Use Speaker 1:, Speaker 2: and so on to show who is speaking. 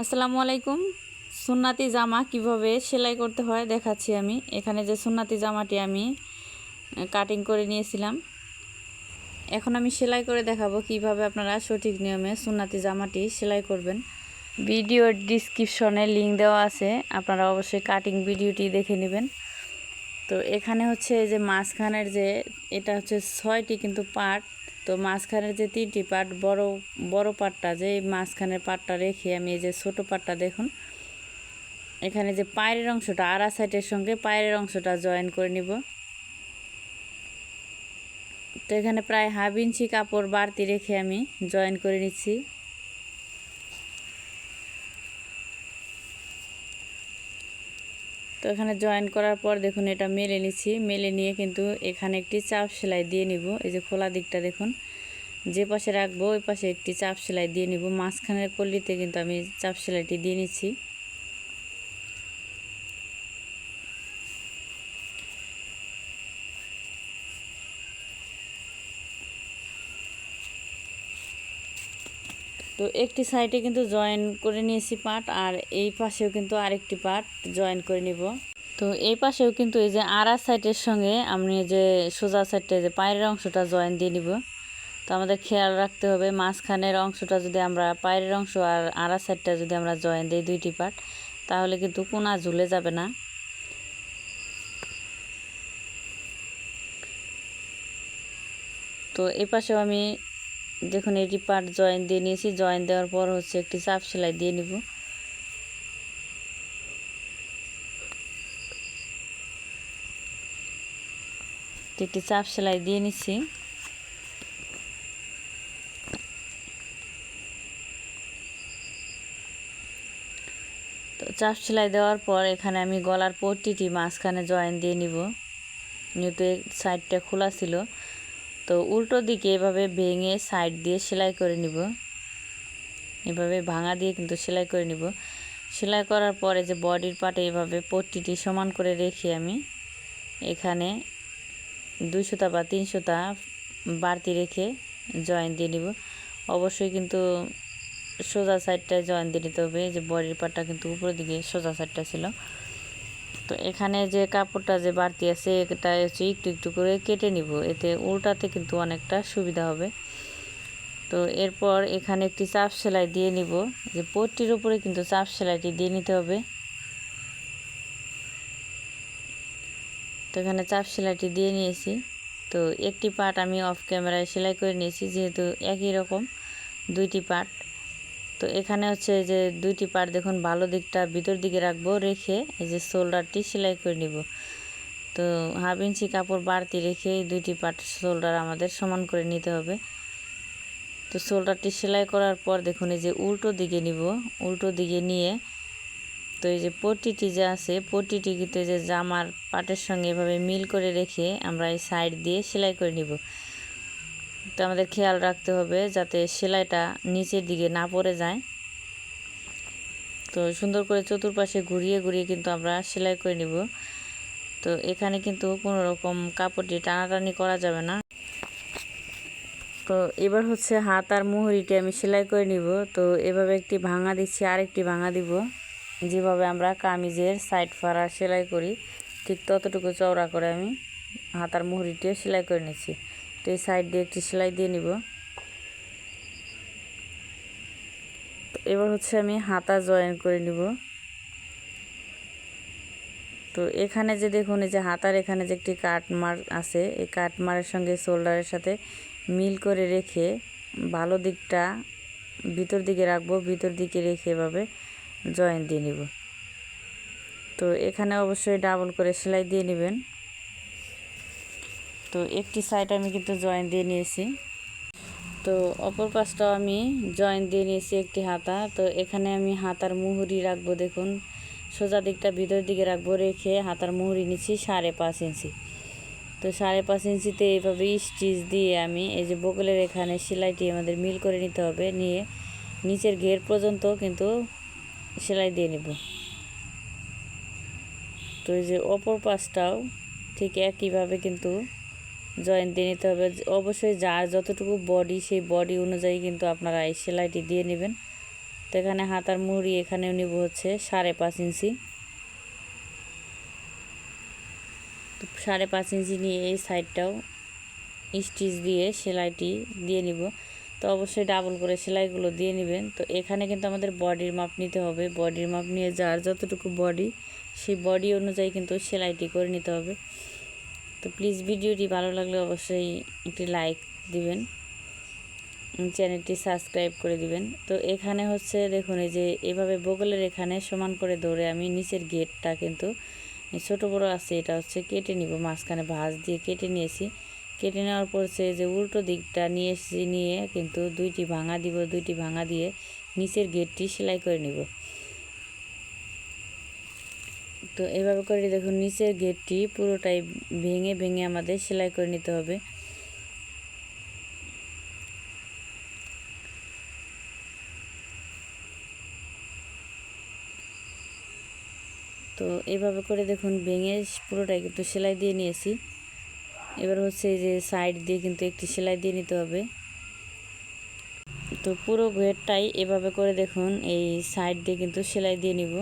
Speaker 1: আসসালামু আলাইকুম। সুন্নাতি জামা কীভাবে সেলাই করতে হয় দেখাচ্ছি আমি। এখানে যে সুন্নাতি জামাটি আমি কাটিং করে নিয়েছিলাম। এখন আমি সেলাই করে দেখাবো কীভাবে আপনারা সঠিক নিয়মে সুন্নাতি জামাটি সেলাই করবেন। ভিডিওর ডিসক্রিপশনে লিঙ্ক দেওয়া আছে, আপনারা অবশ্যই কাটিং ভিডিওটি দেখে নেবেন। তো এখানে হচ্ছে যে মাঝখানের যে, এটা হচ্ছে ছয়টি কিন্তু পার্ট তো মাঝখানের যে তিনটি পাট বড় বড় পাটটা যে মাঝখানের পাটটা রেখে আমি এই যে ছোটো পাটটা দেখুন। এখানে যে পায়ের অংশটা আড়া সাইডের সঙ্গে পায়ের অংশটা জয়েন করে নিব। তো এখানে প্রায় হাফ ইঞ্চি কাপড় বাড়তি রেখে আমি জয়েন করে নিচ্ছি। তো এখানে জয়েন করার পর দেখুন এটা মেলে নিচ্ছি। মেলে নিয়ে কিন্তু এখানে একটি চাপ সেলাই দিয়ে নিব। এই যে খোলা দিকটা দেখুন, যে পাশে রাখব ওই পাশে একটি চাপ সেলাই দিয়ে নিব। মাঝখানের কল্লিতে কিন্তু আমি চাপ সেলাইটি দিয়ে নিচ্ছি। তো একটি সাইডে কিন্তু জয়েন করে নিয়েছি পার্ট আর এই পাশেও কিন্তু আরেকটি পার্ট জয়েন করে নিব। তো এই পাশেও কিন্তু এই যে আড়া সাইডের সঙ্গে আমি যে সোজা সাইডটা যে পায়ের অংশটা জয়েন দিয়ে নিব। তো আমাদের খেয়াল রাখতে হবে, মাঝখানের অংশটা যদি আমরা, পায়ের অংশ আর আড়া সাইডটা যদি আমরা জয়েন দিই দুইটি পার্ট তাহলে কিন্তু কোনা ঝুলে যাবে না। তো এই পাশেও আমি দেখুন এটি পার্ট জয়েন দিয়ে নিয়েছি। জয়েন দেওয়ার পর হচ্ছে একটি চাপ সেলাই দিয়ে নিব। একটি চাপ সেলাই দিয়ে নিচ্ছি। তো চাপ সেলাই দেওয়ার পর এখানে আমি গলার পট্টিটি মাঝখানে জয়েন দিয়ে নিব। যেহেতু সাইডটা খোলা ছিল তো উল্টো দিকে এভাবে ভেঙে সাইড দিয়ে সেলাই করে নিব। এভাবে ভাঙা দিয়ে কিন্তু সেলাই করে নিব। সেলাই করার পরে যে বডির পাটে এভাবে পট্টিটি সমান করে রেখে আমি এখানে দুইশোটা বা তিনশোটা বাড়তি রেখে জয়েন দিয়ে নিব। অবশ্যই কিন্তু সোজা সাইডটায় জয়েন দিয়ে নিতে হবে। যে বডির পাটটা কিন্তু উপরের দিকে সোজা সাইডটা ছিল। তো এখানে যে কাপড়টা যে বাড়তি আছে, এটা হচ্ছে একটু একটু করে কেটে নিব। এতে উল্টাতে কিন্তু অনেকটা সুবিধা হবে। তো এরপর এখানে একটি চাপ সেলাই দিয়ে নিব। যে পট্টির উপরে কিন্তু চাপ সেলাইটি দিয়ে নিতে হবে। তো এখানে চাপ সেলাইটি দিয়ে নিয়েছি। তো একটি পার্ট আমি অফ ক্যামেরায় সেলাই করে নিয়েছি, যেহেতু একই রকম, দুইটি পার্ট। তো এখানে হচ্ছে যে দুইটি পার্ট দেখুন, ভালো দিকটা ভিতর দিকে রাখব, রেখে এই যে শোল্ডারটি সেলাই করে নিব। তো হাফ ইঞ্চি কাপড় বাড়তি রেখে এই দুইটি পার্ট শোল্ডার আমাদের সমান করে নিতে হবে। তো শোল্ডারটি সেলাই করার পর দেখুন, এই যে উল্টো দিকে নিব, উল্টো দিকে নিয়ে তো এই যে পট্টিটি যে আছে, পট্টিটি কিন্তু যে জামার পাটের সঙ্গে এভাবে মিল করে রেখে আমরা এই সাইড দিয়ে সেলাই করে নিব। তো আমাদের খেয়াল রাখতে হবে যাতে সেলাইটা নিচের দিকে না পড়ে যায়। তো সুন্দর করে চতুর্পাশে ঘুরিয়ে ঘুরিয়ে কিন্তু আমরা সেলাই করে নিব। তো এখানে কিন্তু কোনো রকম কাপড়টি টানাটানি করা যাবে না। তো এবার হচ্ছে হাত আর মুহুরিটি আমি সেলাই করে নিব। তো এভাবে একটি ভাঙা দিচ্ছি, আরেকটি ভাঙা দিব। যেভাবে আমরা কামিজের সাইড ফাড়া সেলাই করি, ঠিক ততটুকু চওড়া করে আমি হাতার মুহুরিটিও সেলাই করে নিচ্ছি। তো এই সাইড দিয়ে একটি সেলাই দিয়ে নিব। তো এবার হচ্ছে আমি হাতা জয়েন করে নিব। তো এখানে যে দেখুন, এই যে হাতার এখানে যে একটি কাটমার আছে, এই কাটমারের সঙ্গে শোল্ডারের সাথে মিল করে রেখে ভালো দিকটা ভিতর দিকে রাখব, ভিতর দিকে রেখে এভাবে জয়েন দিয়ে নিব। তো এখানে অবশ্যই ডাবল করে সেলাই দিয়ে নেবেন। তো একটি সাইড আমি কিন্তু জয়েন দিয়ে নিয়েছি। তো অপর পাশটাও আমি জয়েন দিয়ে নিয়েছি একটি হাতা। তো এখানে আমি হাতার মুহুরি রাখব, দেখুন। সোজা দিকটা ভিতর দিকে রাখব, রেখে হাতার মুহুরি নিচ্ছি সাড়ে পাঁচ ইঞ্চি। তো সাড়ে পাঁচ ইঞ্চিতে এইভাবে স্টিচ দিয়ে আমি এই যে বগলের এখানে সেলাইটি আমাদের মিল করে নিতে হবে, নিয়ে নিচের ঘের পর্যন্ত কিন্তু সেলাই দিয়ে নেব। তো এই যে অপর পাশটাও ঠিক একইভাবে কিন্তু জয়েন দিয়ে নিতে হবে। অবশ্যই যার যতটুকু বডি সেই বডি অনুযায়ী কিন্তু আপনারা এই সেলাইটি দিয়ে নেবেন। তো এখানে হাতার মুড়ি এখানেও নিব হচ্ছে সাড়ে পাঁচ ইঞ্চি। তো সাড়ে পাঁচ ইঞ্চি নিয়ে এই সাইডটাও স্টিচ দিয়ে সেলাইটি দিয়ে নিব। তো অবশ্যই ডাবল করে সেলাইগুলো দিয়ে নেবেন। তো এখানে কিন্তু আমাদের বডির মাপ নিতে হবে। বডির মাপ নিয়ে যার যতটুকু বডি সেই বডি অনুযায়ী কিন্তু সেলাইটি করে নিতে হবে। তো প্লিজ ভিডিওটি ভালো লাগলে অবশ্যই একটি লাইক দিবেন চ্যানেলটি সাবস্ক্রাইব করে দিবেন। তো এখানে হচ্ছে দেখুন, এই যে এভাবে বগলের এখানে সমান করে ধরে আমি নিচের গেটটা কিন্তু ছোট বড় আছে, এটা হচ্ছে কেটে নিব, মাঝখানে ভাঁজ দিয়ে কেটে নিয়েছি। কেটে নেওয়ার পর সে যে উল্টো দিকটা নিয়ে এসেছি নিয়ে কিন্তু দুইটি ভাঙা দিব, দুইটি ভাঙা দিয়ে নিচের গেটটি সেলাই করে নিব। তো এভাবে করে দেখুন, নিচের গেটটি পুরোটাই ভেঙে ভেঙে আমাদের সেলাই করে নিতে হবে। তো এভাবে করে দেখুন, ভেঙে পুরোটাই কিন্তু সেলাই দিয়ে নিয়েছি। এবার হচ্ছে যে সাইড দিয়ে কিন্তু একটি সেলাই দিয়ে নিতে হবে। তো পুরো ঘেরটাই এভাবে করে দেখুন, এই সাইড দিয়ে কিন্তু সেলাই দিয়ে নিব।